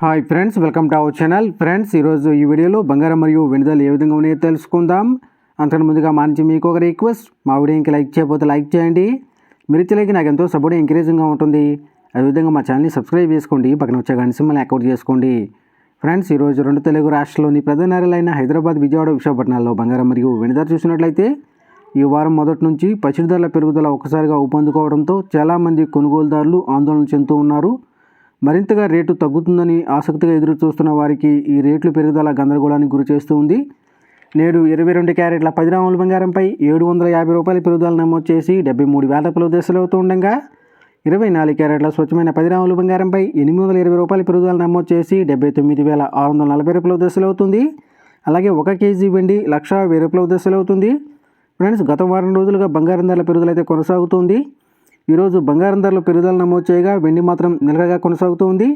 Hi friends welcome to our channel friends ఈరోజు ఈ వీడియోలో బంగారం మరియు వెనుదలు ఏ విధంగా ఉన్నాయో తెలుసుకుందాం. అంతకు ముందుగా మా నుంచి మీకు ఒక రిక్వెస్ట్ మా వీడియోకి లైక్ చేయకపోతే లైక్ చేయండి. మీరు ఇచ్చలేక నాకు ఎంతో సపోర్ట్ ఎంకరేజింగ్గా ఉంటుంది. అదేవిధంగా మా ఛానల్ని సబ్స్క్రైబ్ చేసుకోండి. పక్కన వచ్చే గంట సింబల్ని అకౌంట్ చేసుకోండి. ఫ్రెండ్స్ ఈరోజు రెండు తెలుగు రాష్ట్రాల్లోని ప్రధాన నగరాలైన హైదరాబాద్ విజయవాడ విశాఖపట్నాల్లో బంగారం మరియు వెనుదలు చూసినట్లయితే ఈ వారం మొదటి నుంచి పసిడి ధరల పెరుగుదల ఒక్కసారిగా ఊపందుకోవడంతో చాలామంది కొనుగోలుదారులు ఆందోళన చెందుతూ ఉన్నారు. మరింతగా రేటు తగ్గుతుందని ఆసక్తిగా ఎదురు చూస్తున్న వారికి ఈ రేట్లు పెరుగుదల గందరగోళానికి గురి చేస్తూ ఉంది. నేడు ఇరవై రెండు క్యారెట్ల పది రాముల బంగారంపై ఏడు వందల యాభై రూపాయల పెరుగుదల నమోదు చేసి డెబ్బై మూడు వేల రూపాయలు దశలు అవుతూ ఉండగా ఇరవై నాలుగు క్యారెట్ల స్వచ్ఛమైన పది గ్రాముల బంగారంపై ఎనిమిది వందల ఇరవై రూపాయల పెరుగుదల నమోదు చేసి డెబ్బై తొమ్మిది వేల ఆరు వందల నలభై రూపాయల దశలు అవుతుంది. అలాగే ఒక కేజీ వెండి లక్ష వెయ్యి రూపాయల దశలు అవుతుంది. ఫ్రెండ్స్ గత వారం రోజులుగా బంగారం ధరల పెరుగుదల అయితే కొనసాగుతుంది. ఈరోజు బంగారం ధరలు పెరుగుదల నమోదు చేయగా వెండి మాత్రం నిలకడగా కొనసాగుతూ ఉంది.